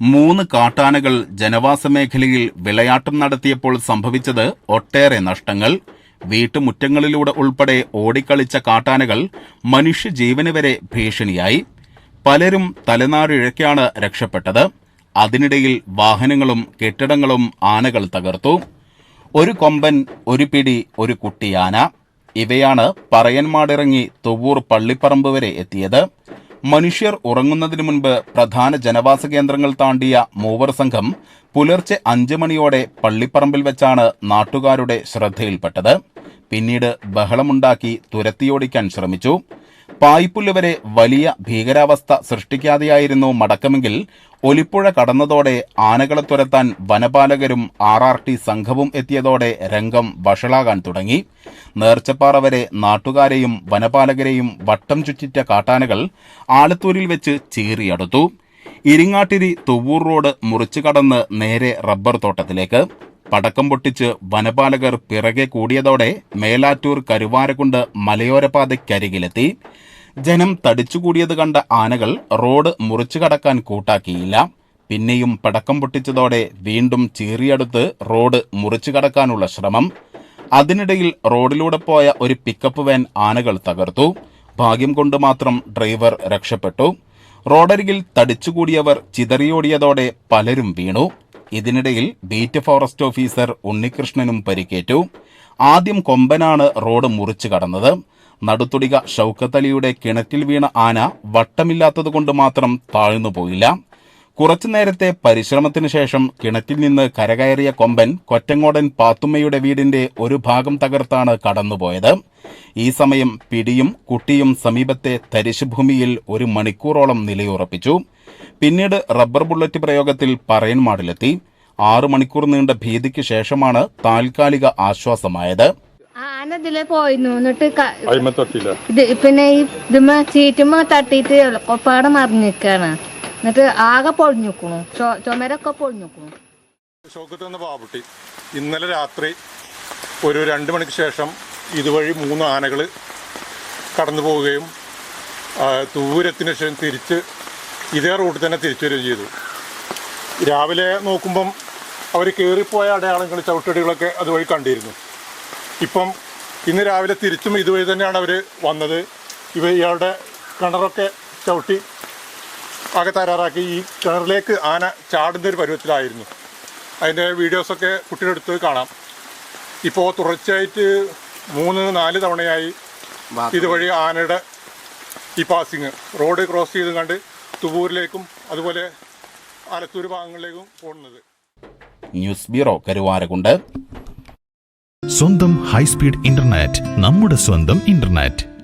മൂന്ന് കാട്ടാനകൾ ജനവാസ മേഖലയിൽ വിളയാട്ടം നടത്തിയപ്പോൾ സംഭവിച്ചത് ഒട്ടേറെ നഷ്ടങ്ങൾ. വീട്ടുമുറ്റങ്ങളിലൂടെ ഉൾപ്പെടെ ഓടിക്കളിച്ച കാട്ടാനകൾ മനുഷ്യജീവന് വരെ ഭീഷണിയായി. പലരും തലനാരിഴയ്ക്കാണ് രക്ഷപ്പെട്ടത്. അതിനിടയിൽ വാഹനങ്ങളും കെട്ടിടങ്ങളും ആനകൾ തകർത്തു. ഒരു കൊമ്പൻ ഒരു പിടി ഒരു കുട്ടിയാന. ഇവയാണ് പറയന്മാടിറങ്ങി തുവൂർ പള്ളിപ്പറമ്പ് വരെ എത്തിയത്. മനുഷ്യർ ഉറങ്ങുന്നതിനു മുൻപ് പ്രധാന ജനവാസ കേന്ദ്രങ്ങൾ താണ്ടിയ മൂവർ സംഘം പുലർച്ചെ അഞ്ചു മണിയോടെ പള്ളിപ്പറമ്പിൽ വെച്ചാണ് നാട്ടുകാരുടെ ശ്രദ്ധയിൽപ്പെട്ടത്. പിന്നീട് ബഹളമുണ്ടാക്കി തുരത്തിയോടിക്കാൻ ശ്രമിച്ചു. പായ്പുല്ല് വരെ വലിയ ഭീകരാവസ്ഥ സൃഷ്ടിക്കാതെയായിരുന്നു മടക്കമെങ്കിൽ ഒലിപ്പുഴ കടന്നതോടെ ആനകളെ തുരത്താൻ വനപാലകരും ആർ ആർ ടി സംഘവും എത്തിയതോടെ രംഗം വഷളാകാൻ തുടങ്ങി. നേർച്ചപ്പാറ വരെ നാട്ടുകാരെയും വനപാലകരെയും വട്ടം ചുറ്റിറ്റ കാട്ടാനകൾ ആലത്തൂരിൽ വെച്ച് ചീറിയടുത്തു. ഇരിങ്ങാട്ടിരി തുവൂർ റോഡ് മുറിച്ചു കടന്ന് നേരെ റബ്ബർ തോട്ടത്തിലേക്ക്. പടക്കം പൊട്ടിച്ച് വനപാലകർ പിറകെ കൂടിയതോടെ മേലാറ്റൂർ കരുവാരക്കുണ്ട് മലയോരപാതയ്ക്കരികിലെത്തി. ജനം തടിച്ചുകൂടിയത് കണ്ട ആനകൾ റോഡ് മുറിച്ചു കടക്കാൻ കൂട്ടാക്കിയില്ല. പിന്നെയും പടക്കം പൊട്ടിച്ചതോടെ വീണ്ടും ചീറിയടുത്ത് റോഡ് മുറിച്ചു കടക്കാനുള്ള ശ്രമം. അതിനിടയിൽ റോഡിലൂടെ പോയ ഒരു പിക്കപ്പ് വാൻ ആനകൾ തകർത്തു. ഭാഗ്യം കൊണ്ട് മാത്രം ഡ്രൈവർ രക്ഷപ്പെട്ടു. റോഡരികിൽ തടിച്ചുകൂടിയവർ ചിതറിയോടിയതോടെ പലരും വീണു. ഇതിനിടയിൽ ബീറ്റ് ഫോറസ്റ്റ് ഓഫീസർ ഉണ്ണികൃഷ്ണനും പരിക്കേറ്റു. ആദ്യം കൊമ്പനാണ് റോഡ് മുറിച്ചു കടന്നത്. നടുത്തുടിക ഷൗക്കത്തലിയുടെ കിണറ്റിൽ വീണ ആന വട്ടമില്ലാത്തതുകൊണ്ട് മാത്രം താഴ്ന്നു പോയില്ല കുറച്ചു നേരത്തെ പരിശ്രമത്തിനു ശേഷം കിണറ്റിൽ നിന്ന് കരകയറിയ കൊമ്പൻ കൊറ്റങ്ങോടൻ പാത്തുമ്മയുടെ വീടിന്റെ ഒരു ഭാഗം തകർത്താണ് കടന്നുപോയത്. ഈ സമയം പിടിയും കുട്ടിയും സമീപത്തെ തരിശുഭൂമിയിൽ ഒരു മണിക്കൂറോളം നിലയുറപ്പിച്ചു. പിന്നീട് റബ്ബർ ബുള്ളറ്റ് പ്രയോഗത്തിൽ പറയൻമാടിലെത്തി ആറു മണിക്കൂർ നീണ്ട ഭീതിക്ക് ശേഷമാണ് താൽക്കാലിക ആശ്വാസമായത്. ആന ഇതിലെ പോയിരുന്നു. എന്നിട്ട് പിന്നെ ഈ ഇതുമ്മ ചീറ്റുമ്മ തട്ടിയിട്ട് ഒപ്പാടെ മറിഞ്ഞിക്കാണ് എന്നിട്ട് ആകെ പൊളിഞ്ഞുക്കണു. ചുമരൊക്കെ പൊളിഞ്ഞുക്കണു. ഷോക്കത്ത് നിന്ന് പാവപ്പെട്ടി ഇന്നലെ രാത്രി ഒരു രണ്ട് മണിക്ക് ശേഷം ഇതുവഴി മൂന്ന് ആനകൾ കടന്നു പോവുകയും ദൂരത്തിന് ശേഷം തിരിച്ച് ഇതേ റൂട്ടിൽ തന്നെ തിരിച്ചു വരികയും ചെയ്തു. രാവിലെ നോക്കുമ്പം അവർ കയറിപ്പോയ അടയാളങ്ങൾ ചവിട്ടടികളൊക്കെ അതുവഴി കണ്ടിരുന്നു. ഇപ്പം ഇന്ന് രാവിലെ തിരിച്ചും ഇതുവഴി തന്നെയാണ് അവർ വന്നത്. ഇവ ഇയാളുടെ കിണറൊക്കെ ചവിട്ടി ആകെ തയ്യാറാക്കി. ഈ കിണറിലേക്ക് ആന ചാടുന്ന ഒരു പരുവത്തിലായിരുന്നു. അതിന്റെ വീഡിയോസൊക്കെ കുട്ടിയുടെ അടുത്ത് കാണാം. ഇപ്പോൾ തുടർച്ചയായിട്ട് മൂന്ന് നാല് തവണയായി ഇതുവഴി ആനയുടെ ഈ പാസിങ്. റോഡ് ക്രോസ് ചെയ്ത് കണ്ട് തുവൂരിലേക്കും അതുപോലെ ആലത്തൂർ ഭാഗങ്ങളിലേക്കും പോകുന്നത്. News bureau Karuvarakundu. സ്വന്തം ഹൈസ്പീഡ് ഇന്റർനെറ്റ് നമ്മുടെ സ്വന്തം ഇന്റർനെറ്റ്.